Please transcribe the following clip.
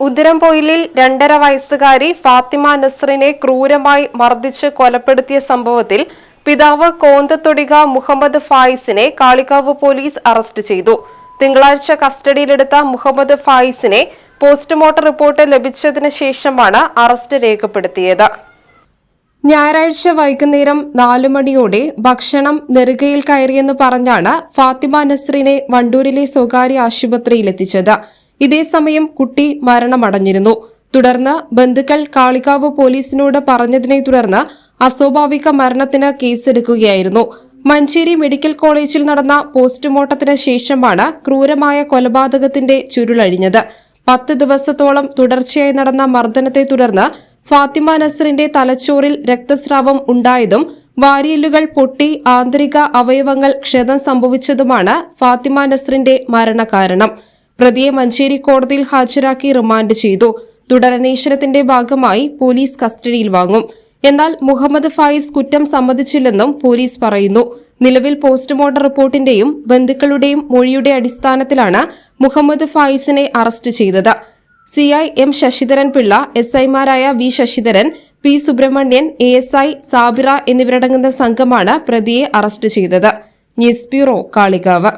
ഉദിരംപൊയിലിൽ രണ്ടര വയസ്സുകാരി ഫാത്തിമ നസറിനെ ക്രൂരമായി മർദ്ദിച്ച് കൊലപ്പെടുത്തിയ സംഭവത്തിൽ പിതാവ് കോന്തത്തൊടിക മുഹമ്മദ് ഫായിസിനെ കാളികാവ് പോലീസ് അറസ്റ്റ് ചെയ്തു. തിങ്കളാഴ്ച കസ്റ്റഡിയിലെടുത്ത മുഹമ്മദ് ഫായിസിനെ പോസ്റ്റ്മോർട്ടം റിപ്പോർട്ട് ലഭിച്ചതിന് ശേഷമാണ് അറസ്റ്റ് രേഖപ്പെടുത്തിയത്. ഞായറാഴ്ച വൈകുന്നേരം നാലു മണിയോടെ ഭക്ഷണം നെറുകയിൽ കയറിയെന്ന് പറഞ്ഞാണ് ഫാത്തിമ നസ്രിനെ വണ്ടൂരിലെ സ്വകാര്യ ആശുപത്രിയിൽ എത്തിച്ചത് ഇതേസമയം കുട്ടി മരണമടഞ്ഞിരുന്നു. തുടർന്ന് ബന്ധുക്കൾ കാളികാവ് പോലീസിനോട് പറഞ്ഞതിനെ തുടർന്ന് അസ്വാഭാവിക മരണത്തിന് കേസെടുക്കുകയായിരുന്നു. മഞ്ചേരി മെഡിക്കൽ കോളേജിൽ നടന്ന പോസ്റ്റ്മോർട്ടത്തിന് ശേഷമാണ് ക്രൂരമായ കൊലപാതകത്തിന്റെ ചുരുളഴിഞ്ഞത്. പത്ത് ദിവസത്തോളം തുടർച്ചയായി നടന്ന മർദ്ദനത്തെ തുടർന്ന് ഫാത്തിമ നസറിന്റെ തലച്ചോറിൽ രക്തസ്രാവം ഉണ്ടായതും വാരിയല്ലുകൾ പൊട്ടി ആന്തരിക അവയവങ്ങൾ ക്ഷതം സംഭവിച്ചതുമാണ് ഫാത്തിമ നസറിന്റെ മരണകാരണം. പ്രതിയെ മഞ്ചേരി കോടതിയിൽ ഹാജരാക്കി റിമാൻഡ് ചെയ്തു. തുടരന്വേഷണത്തിന്റെ ഭാഗമായി പോലീസ് കസ്റ്റഡിയിൽ വാങ്ങും. എന്നാൽ മുഹമ്മദ് ഫായിസ് കുറ്റം സമ്മതിച്ചില്ലെന്നും പോലീസ് പറയുന്നു. നിലവിൽ പോസ്റ്റ്മോർട്ടം റിപ്പോർട്ടിന്റെയും ബന്ധുക്കളുടെയും മൊഴിയുടെ അടിസ്ഥാനത്തിലാണ് മുഹമ്മദ് ഫായിസിനെ അറസ്റ്റ് ചെയ്തത്. CI M Sasidharan Pillai S ഐമാരായ V Sasidharan P Subramanian A S I Sabira എന്നിവരടങ്ങുന്ന സംഘമാണ് പ്രതിയെ അറസ്റ്റ് ചെയ്തത്. News bureau Kalikavu.